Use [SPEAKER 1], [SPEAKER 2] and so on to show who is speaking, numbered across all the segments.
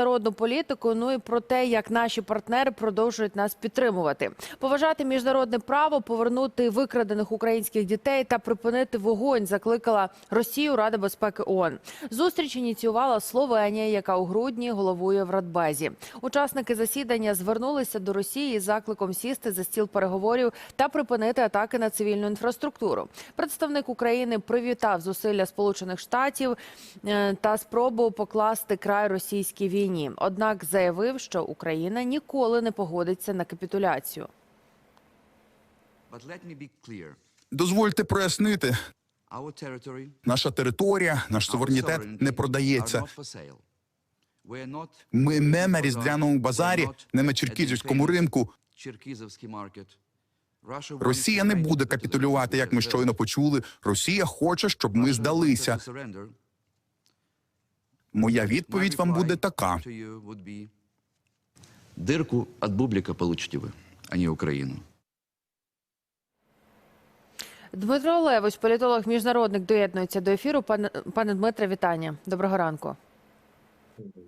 [SPEAKER 1] Народну політику, ну і про те, як наші партнери продовжують нас підтримувати, поважати міжнародне право, повернути викрадених українських дітей та припинити вогонь. Закликала Росію Рада безпеки ООН. Зустріч ініціювала Словенія, яка у грудні головує в Радбезі. Учасники засідання звернулися до Росії з закликом сісти за стіл переговорів та припинити атаки на цивільну інфраструктуру. Представник України привітав зусилля Сполучених Штатів е, та спробу покласти край російській війні. Однак заявив, що Україна ніколи не погодиться на капітуляцію.
[SPEAKER 2] Дозвольте прояснити, наша територія, наш суверенітет не продається. Ми не на різдвяному базарі, не на черкізівському ринку. Росія не буде капітулювати, як ми щойно почули. Росія хоче, щоб ми здалися. Моя відповідь вам буде така:
[SPEAKER 3] Дирку від бублика получите ви, а не Україну.
[SPEAKER 1] Дмитро Левич, політолог, міжнародник, доєднується до ефіру. Пане, пане Дмитре, вітання. Доброго ранку.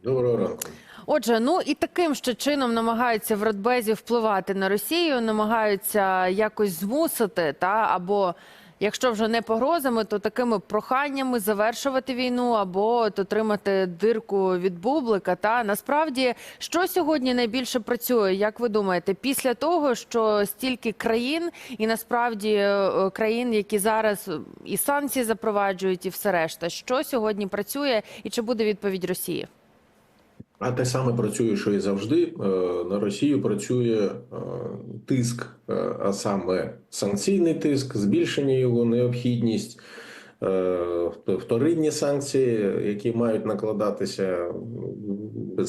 [SPEAKER 4] Доброго ранку.
[SPEAKER 1] Отже, ну і таким ще чином намагаються в Радбезі впливати на Росію, намагаються якось змусити, та або якщо вже не погрозами, то такими проханнями завершувати війну або от отримати дирку від бублика. Та насправді що сьогодні найбільше працює, як ви думаєте, після того, що стільки країн, і насправді е, країн, які зараз е, і санкції запроваджують, і все решта, що сьогодні працює, і чи буде відповідь Росії?
[SPEAKER 4] А те саме працює, що і завжди. Е, На Росію працює е, тиск, е, а саме санкційний тиск, збільшення його необхідність, вторинні санкції, які мають накладатися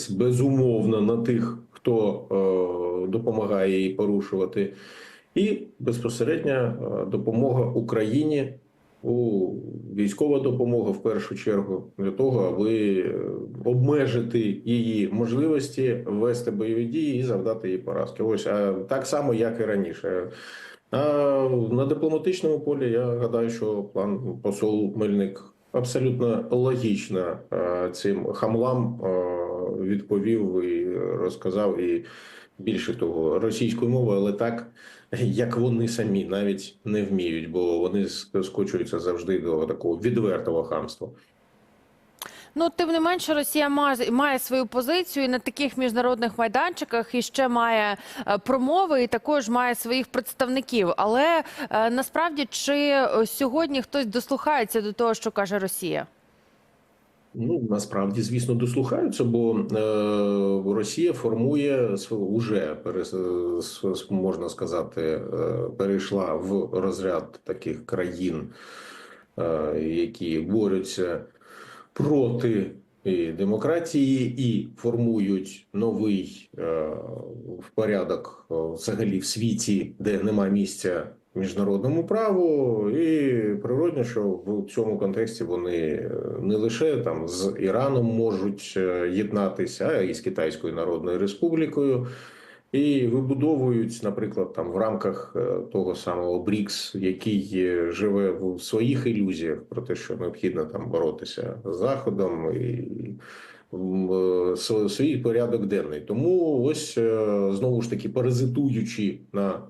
[SPEAKER 4] безумовно на тих, хто допомагає її порушувати, і безпосередня допомога Україні. У військова допомога в першу чергу для того, аби е, обмежити її можливості вести бойові дії і завдати їй поразки. Ось а так само, як і раніше. А на дипломатичному полі я гадаю, що план посол Мельник абсолютно логічно е, цим хамлам е, відповів і розказав і. Більше того, російською мовою, але так як вони самі навіть не вміють, бо вони скочуються завжди до такого відвертого хамства.
[SPEAKER 1] Ну, тим не менше, Росія має, має свою позицію і на таких міжнародних майданчиках і ще має е, промови, і також має своїх представників. Але е, насправді чи е, сьогодні хтось дослухається до того, що каже Росія?
[SPEAKER 4] Ну насправді, звісно, дослухаються, бо е, Росія формує уже можна сказати, е, перейшла в розряд таких країн, е, які борються проти і демократії і формують новий е, в порядок е, взагалі в світі, де нема місця міжнародному праву, і природно, що в цьому контексті вони е, не лише там з Іраном можуть е, єднатися, а і з Китайською Народною Республікою. І вибудовують, наприклад, там в рамках е, того самого БРІКС, який живе в своїх ілюзіях про те, що необхідно там боротися з заходом і свій порядок денний. Тому ось знову ж таки паразитуючи на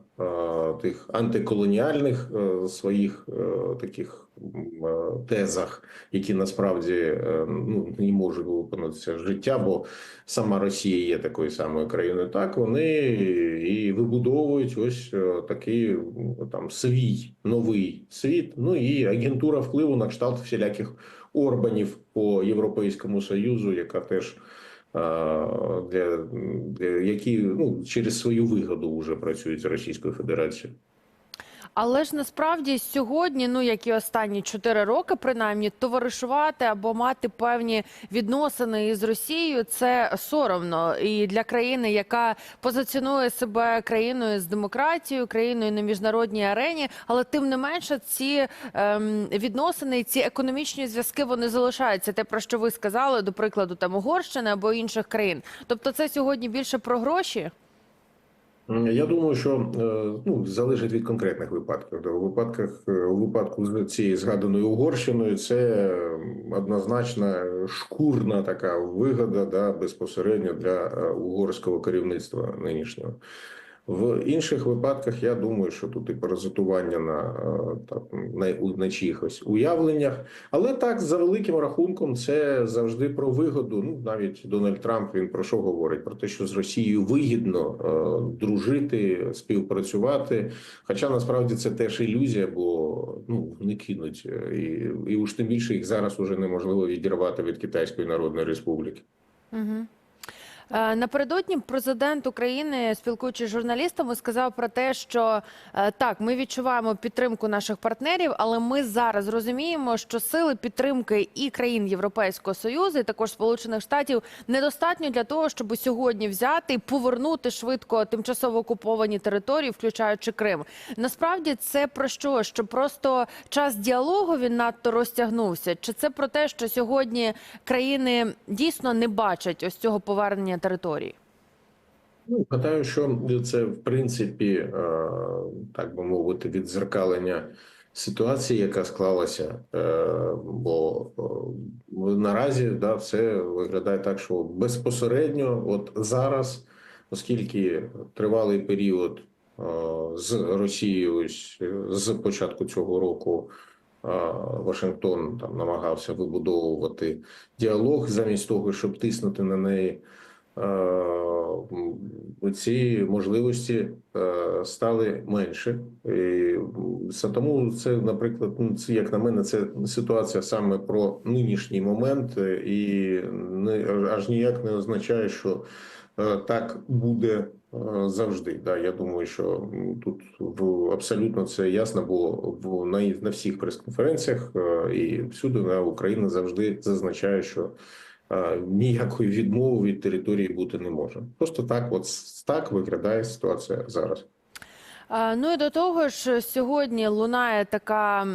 [SPEAKER 4] тих антиколоніальних е, своїх е, таких е, тезах, які насправді ну не можуть виконатися життя, бо сама Росія є такою самою країною. Так вони і вибудовують ось такий там свій новий світ. Ну і агентура впливу на кшталт всіляких орбанів по Європейському Союзу, яка теж для, для які ну через свою вигоду вже працюють з Російською Федерацією.
[SPEAKER 1] Але ж насправді сьогодні, ну як і останні чотири роки, принаймні, товаришувати або мати певні відносини із Росією це соромно і для країни, яка позиціонує себе країною з демократією, країною на міжнародній арені. Але тим не менше, ці ем, відносини, ці економічні зв'язки вони залишаються. Те про що ви сказали, до прикладу, там Угорщини або інших країн. Тобто, це сьогодні більше про гроші.
[SPEAKER 4] Я думаю, що е, ну залежить від конкретних випадків. У випадках е, у випадку з цією згаданою Угорщиною це однозначно шкурна така вигода да, безпосередньо для е, угорського керівництва нинішнього. В інших випадках я думаю, що тут і паразитування на, е, так, на, на чиїхось уявленнях. Але так, за великим рахунком, це завжди про вигоду. Ну, навіть Дональд Трамп він про що говорить? Про те, що з Росією вигідно е, дружити, співпрацювати. Хоча насправді це теж ілюзія, бо ну не кинуть, е, і, і уж тим більше їх зараз уже неможливо відірвати від Китайської Народної Республіки.
[SPEAKER 1] Угу. Напередодні президент України, спілкуючись з журналістами, сказав про те, що е, так, ми відчуваємо підтримку наших партнерів, але ми зараз розуміємо, що сили підтримки і країн Європейського союзу, і також Сполучених Штатів, недостатньо для того, щоб сьогодні взяти і повернути швидко тимчасово окуповані території, включаючи Крим. Насправді це про що? Що просто час діалогу він надто розтягнувся? Чи це про те, що сьогодні країни дійсно не бачать ось цього повернення території?
[SPEAKER 4] Ну, гадаю, що це в принципі, е, так би мовити, віддзеркалення ситуації, яка склалася. Е, Бо е, наразі да, все виглядає так, що безпосередньо, от зараз, оскільки тривалий період з Росією, з початку цього року. Вашингтон там намагався вибудовувати діалог замість того, щоб тиснути на неї. Е, ці можливості е, стали менше. І тому це, наприклад, ну, це як на мене, це ситуація саме про нинішній момент, е, і не аж ніяк не означає, що так буде завжди. Да, я думаю, що тут абсолютно це ясно було в на, на всіх прес-конференціях, і всюди да, Україна завжди зазначає, що ніякої відмови від території бути не може. Просто так, от так виглядає ситуація зараз.
[SPEAKER 1] Ну і до того ж, сьогодні лунає така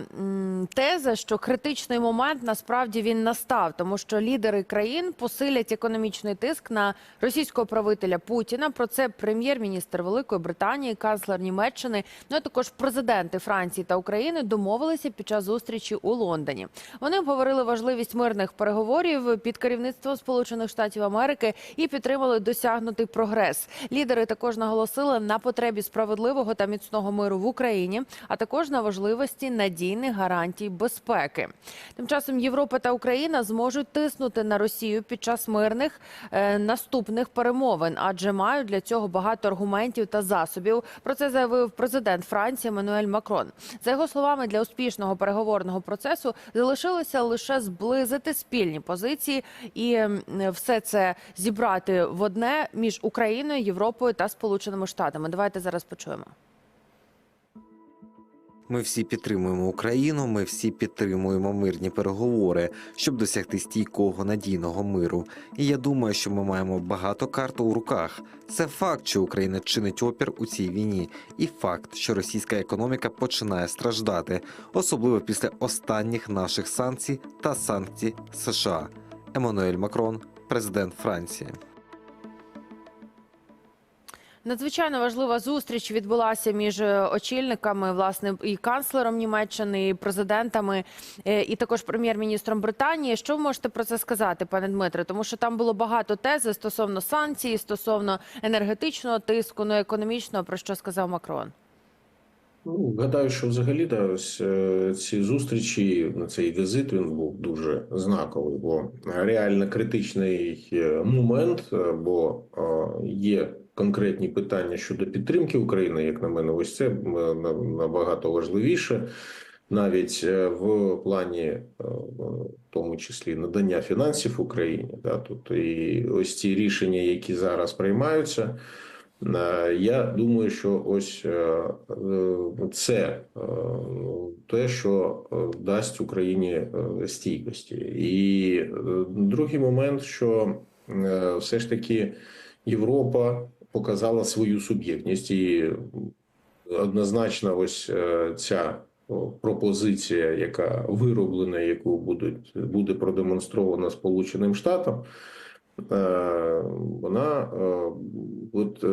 [SPEAKER 1] теза, що критичний момент насправді він настав, тому що лідери країн посилять економічний тиск на російського правителя Путіна. Про це прем'єр-міністр Великої Британії, канцлер Німеччини, ну а також президенти Франції та України домовилися під час зустрічі у Лондоні. Вони обговорили важливість мирних переговорів під керівництвом Сполучених Штатів Америки і підтримали досягнутий прогрес. Лідери також наголосили на потребі справедливого та міцного миру в Україні, а також на важливості надійних гарантій безпеки. Тим часом Європа та Україна зможуть тиснути на Росію під час мирних е, наступних перемовин, адже мають для цього багато аргументів та засобів. Про це заявив президент Франції Еммануель Макрон. За його словами, для успішного переговорного процесу залишилося лише зблизити спільні позиції і все це зібрати в одне між Україною, Європою та Сполученими Штатами. Давайте зараз почуємо.
[SPEAKER 5] Ми всі підтримуємо Україну. Ми всі підтримуємо мирні переговори, щоб досягти стійкого надійного миру. І я думаю, що ми маємо багато карт у руках. Це факт, що Україна чинить опір у цій війні, і факт, що російська економіка починає страждати, особливо після останніх наших санкцій та санкцій США. Еммануель Макрон, президент Франції.
[SPEAKER 1] Надзвичайно важлива зустріч відбулася між е, очільниками, власне, і канцлером Німеччини, і президентами, е, і також прем'єр-міністром Британії. Що ви можете про це сказати, пане Дмитре? Тому що там було багато тези стосовно санкцій, стосовно енергетичного тиску, ну економічного, про що сказав Макрон.
[SPEAKER 4] Ну, гадаю, що взагалі да, ось, е, ці зустрічі на цей візит він був дуже знаковий, бо реально критичний момент, бо є конкретні питання щодо підтримки України, як на мене, ось це е, набагато важливіше. Навіть е, в плані, е, в тому числі надання фінансів Україні, да, тут і ось ці рішення, які зараз приймаються, Я думаю, що ось це те, що дасть Україні стійкості. І другий момент, що все ж таки Європа показала свою суб'єктність, і однозначно, ось е, ця пропозиція, яка вироблена, яку будуть буде продемонстрована Сполученим Штатам. Е, Вона е, от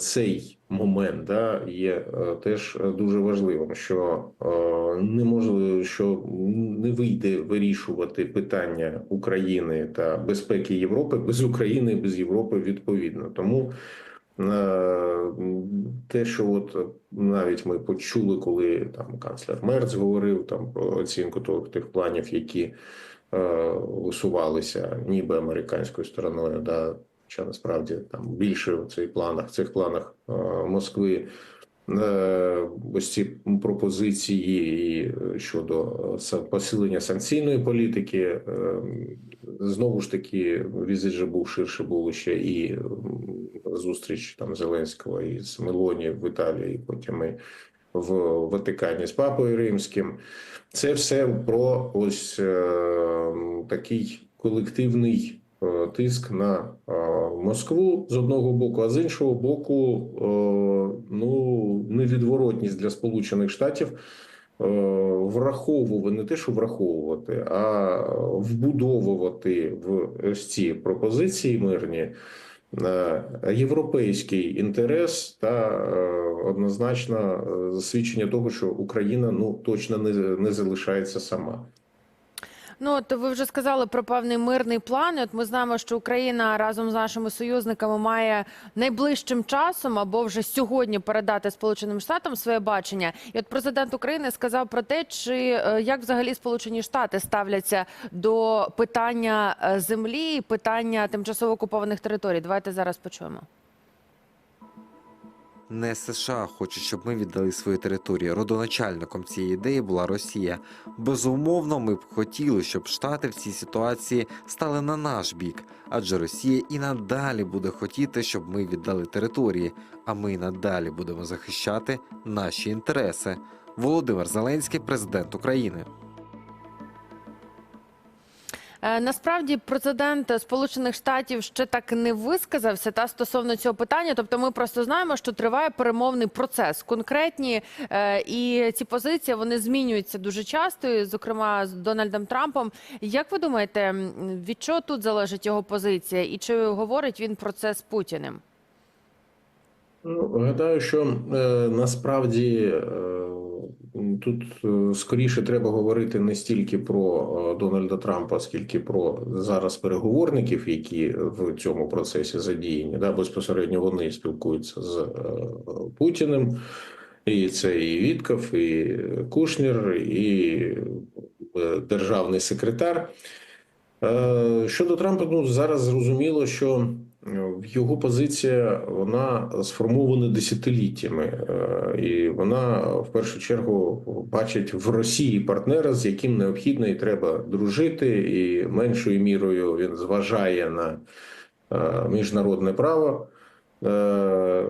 [SPEAKER 4] цей момент да, є теж дуже важливим, що не може, що не вийде вирішувати питання України та безпеки Європи без України, без Європи відповідно. Тому те, що от навіть ми почули, коли там канцлер Мерц говорив там про оцінку того- тих планів, які е, висувалися ніби американською стороною, да, хоча насправді там більше в цих планах, цих планах е, Москви. Е, Ось ці пропозиції е, щодо е, посилення санкційної політики, знову ж таки, візит же був ширше було ще і зустріч там Зеленського із Мелоні в Італії, потім і в Ватикані з Папою Римським. Це все про ось такий колективний тиск на е, Москву з одного боку, а з іншого боку, е, ну невідворотність для Сполучених Штатів. е, Враховувати не те, що враховувати, а вбудовувати в ось ці пропозиції мирні е, європейський інтерес та е, однозначно е, засвідчення того, що Україна ну точно не, не залишається сама.
[SPEAKER 1] Ну, от ви вже сказали про певний мирний план. От ми знаємо, що Україна разом з нашими союзниками має найближчим часом або вже сьогодні передати Сполученим Штатам своє бачення. І от президент України сказав про те, чи е, як взагалі Сполучені Штати ставляться до питання е, землі, питання тимчасово окупованих територій. Давайте зараз почуємо.
[SPEAKER 5] Не США хочуть, щоб ми віддали свої території. Родоначальником цієї ідеї була Росія. Безумовно, ми б хотіли, щоб Штати в цій ситуації стали на наш бік, адже Росія і надалі буде хотіти, щоб ми віддали території, а ми і надалі будемо захищати наші інтереси. Володимир Зеленський, президент України.
[SPEAKER 1] Е, Насправді президент Сполучених Штатів ще так не висказався та стосовно цього питання. Тобто, ми просто знаємо, що триває перемовний процес. Конкретні е, і ці позиції вони змінюються дуже часто, зокрема з Дональдом Трампом. Як ви думаєте, від чого тут залежить його позиція, і чи говорить він про це з Путіним?
[SPEAKER 4] Ну, гадаю, що е, насправді е, тут е, скоріше треба говорити не стільки про е, Дональда Трампа, скільки про зараз переговорників, які в цьому процесі задіяні. Да, безпосередньо вони спілкуються з е, Путіним. І це і Вітков, і Кушнір, і е, державний секретар. Е, Щодо Трампа, ну зараз зрозуміло, що е, його позиція вона сформована десятиліттями, е, і вона в першу чергу бачить в Росії партнера, з яким необхідно і треба дружити, і меншою мірою він зважає на е, міжнародне право. Е,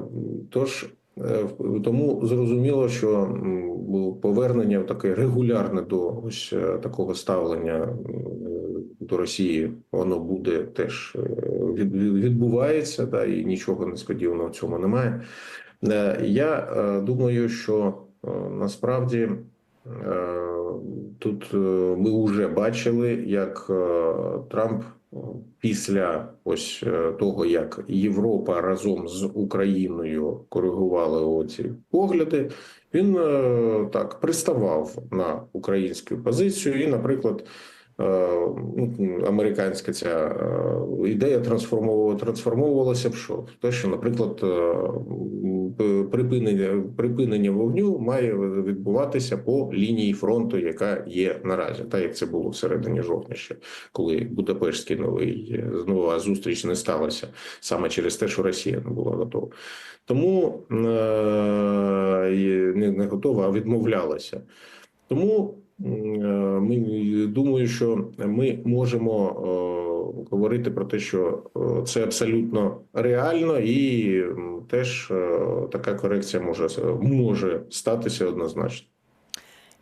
[SPEAKER 4] Тож тому зрозуміло, що повернення таке регулярне до ось такого ставлення до Росії, воно буде теж е, від- від- відбувається, да, і нічого несподіваного в цьому немає. Е, Я е, думаю, що насправді тут ми вже бачили, як Трамп після ось того, як Європа разом з Україною коригували оці погляди, він так приставав на українську позицію, і, наприклад. Е, ну, Американська ця е, ідея трансформовувалася в що? Те, що, наприклад, е, припинення припинення вогню має відбуватися по лінії фронту, яка є наразі, так як це було всередині жовтня, ще коли Будапештський новий нова зустріч не сталася саме через те, що Росія не була готова. Тому не, готова, а відмовлялася. Тому ми думаю, що ми можемо е, говорити про те, що е, це абсолютно реально, і теж е, така корекція може може статися однозначно.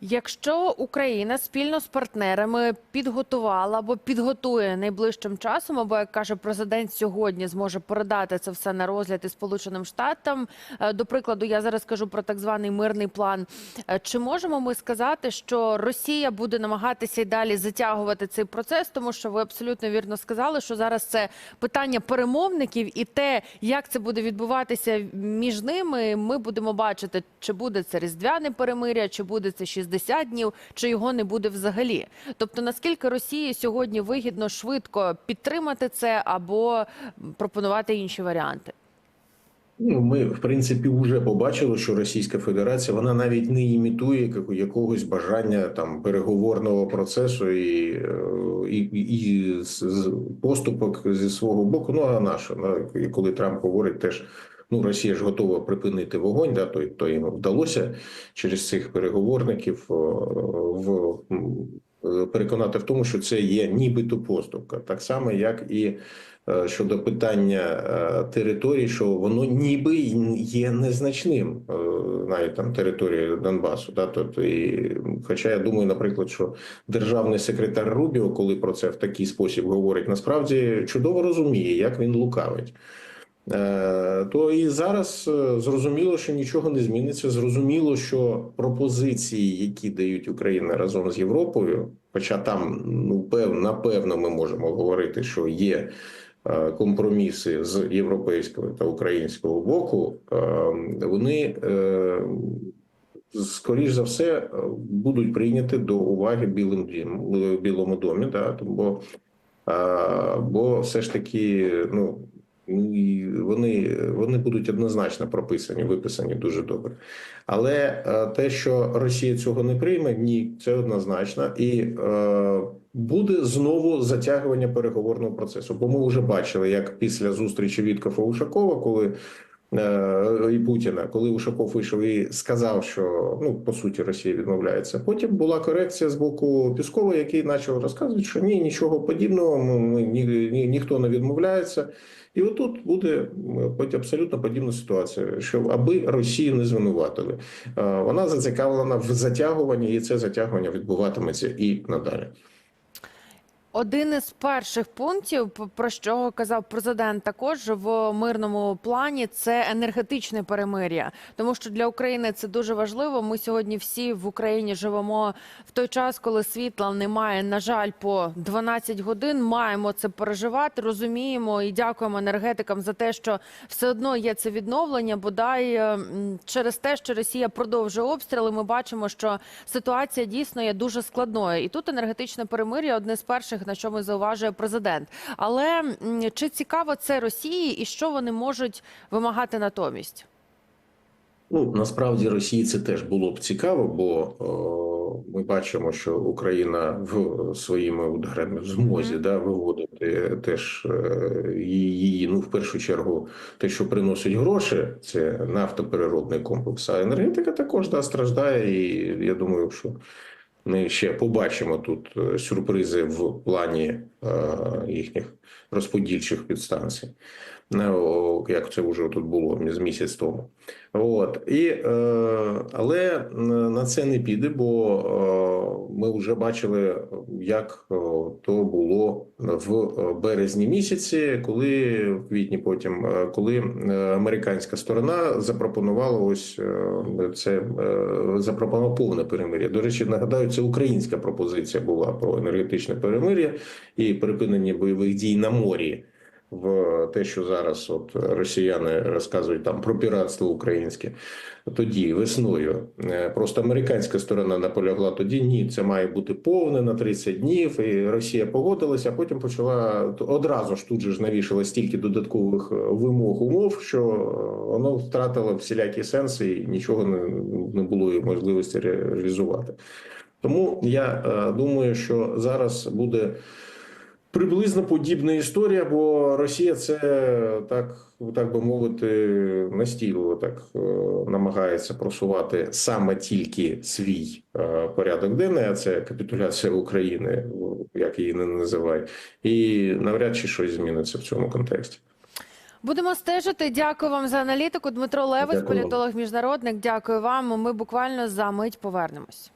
[SPEAKER 1] Якщо Україна спільно з партнерами підготувала або підготує найближчим часом, або як каже президент, сьогодні зможе передати це все на розгляд і Сполученим Штатам. е, До прикладу, я зараз кажу про так званий мирний план. Е, Чи можемо ми сказати, що Росія буде намагатися й далі затягувати цей процес, тому що ви абсолютно вірно сказали, що зараз це питання перемовників і те, як це буде відбуватися між ними, ми будемо бачити, чи буде це різдвяне перемиря, чи буде це 60 днів, чи його не буде взагалі. Тобто, наскільки Росії сьогодні вигідно швидко підтримати це або пропонувати інші варіанти?
[SPEAKER 4] Ну, ми, в принципі, вже побачили, що Російська Федерація вона навіть не імітує якогось бажання там переговорного процесу і, е, і, і поступок зі свого боку. Ну а наше да, коли Трамп говорить, теж ну Росія ж готова припинити вогонь, да, то, то їм вдалося через цих переговорників о, в е, переконати в тому, що це є нібито поступка, так само як і е, щодо питання е, територій, що воно ніби є незначним, е, навіть там території Донбасу. Да, тобто, і, хоча я думаю, наприклад, що державний секретар Рубіо, коли про це в такий спосіб говорить, насправді чудово розуміє, як він лукавить. Е, То і зараз е, зрозуміло, що нічого не зміниться. Зрозуміло, що пропозиції, які дають Україна разом з Європою, хоча там ну пев, напевно ми можемо говорити, що є е, компроміси з європейського та українського боку, вони скоріш за все будуть прийняті до уваги білим білому домі, да, бо, бо все ж таки, ну. Ну, і вони, вони будуть однозначно прописані, виписані дуже добре. Але е, те, що Росія цього не прийме, ні, це однозначно, і е, буде знову затягування переговорного процесу. Бо ми вже бачили, як після зустрічі Віткофа Ушакова, коли і Путіна, коли Ушаков вийшов і сказав, що ну по суті Росія відмовляється. Потім була корекція з боку Піскова, який почав розказувати, що ні, нічого подібного, ми, ми ні, ні, ніхто не відмовляється. І отут буде потім абсолютно подібна ситуація, що аби Росію не звинуватили, Е, вона зацікавлена в затягуванні, і це затягування відбуватиметься і надалі.
[SPEAKER 1] Один із перших пунктів, про що казав президент, також в мирному плані це енергетичне перемир'я, тому що для України це дуже важливо. Ми сьогодні всі в Україні живемо в той час, коли світла немає. На жаль, по 12 годин маємо це переживати. Розуміємо і дякуємо енергетикам за те, що все одно є це відновлення. Бодай е, через те, що Росія продовжує обстріли, ми бачимо, що ситуація дійсно є дуже складною. І тут енергетичне перемир'я одне з перших, на що ми зауважує президент. Але чи цікаво це Росії і що вони можуть вимагати натомість?
[SPEAKER 4] Ну насправді Росії це теж було б цікаво, бо о, ми бачимо, що Україна в своїми ударами в змозі
[SPEAKER 1] Мгм.
[SPEAKER 4] да виводити теж е, її, ну в першу чергу, те, що приносить гроші, це нафтопереробний комплекс. А енергетика також да страждає, і я думаю, що ми ще побачимо тут е, сюрпризи в плані е, їхніх розподільчих підстанцій. Ну, як це вже тут було з місяць тому. От і е, але е, на це не піде, бо е, ми вже бачили, як е, то було в березні місяці, коли в квітні, потім е, коли е, американська сторона запропонувала ось е, це е, запропонувала повне перемир'я. До речі, нагадаю, це українська пропозиція була про енергетичне перемир'я і припинення бойових дій на морі в те, що зараз от росіяни розказують там про піратство українське. Тоді весною Е, просто американська сторона наполягла тоді. Ні, це має бути повне на 30 днів. І Росія погодилася. А потім почала одразу ж тут же ж навішала стільки додаткових е, вимог умов, що е, воно втратило всілякі сенси і нічого не, було можливості ре- реалізувати. Тому я думаю, що зараз буде. Приблизно подібна історія, бо Росія це так, так би мовити, настійливо так е, намагається просувати саме тільки свій е, порядок денний, а це капітуляція України, як її не називають, і навряд чи щось зміниться в цьому контексті.
[SPEAKER 1] Будемо стежити. Дякую вам за аналітику. Дмитро Левець, політолог міжнародник. Дякую вам. Ми буквально за мить повернемось.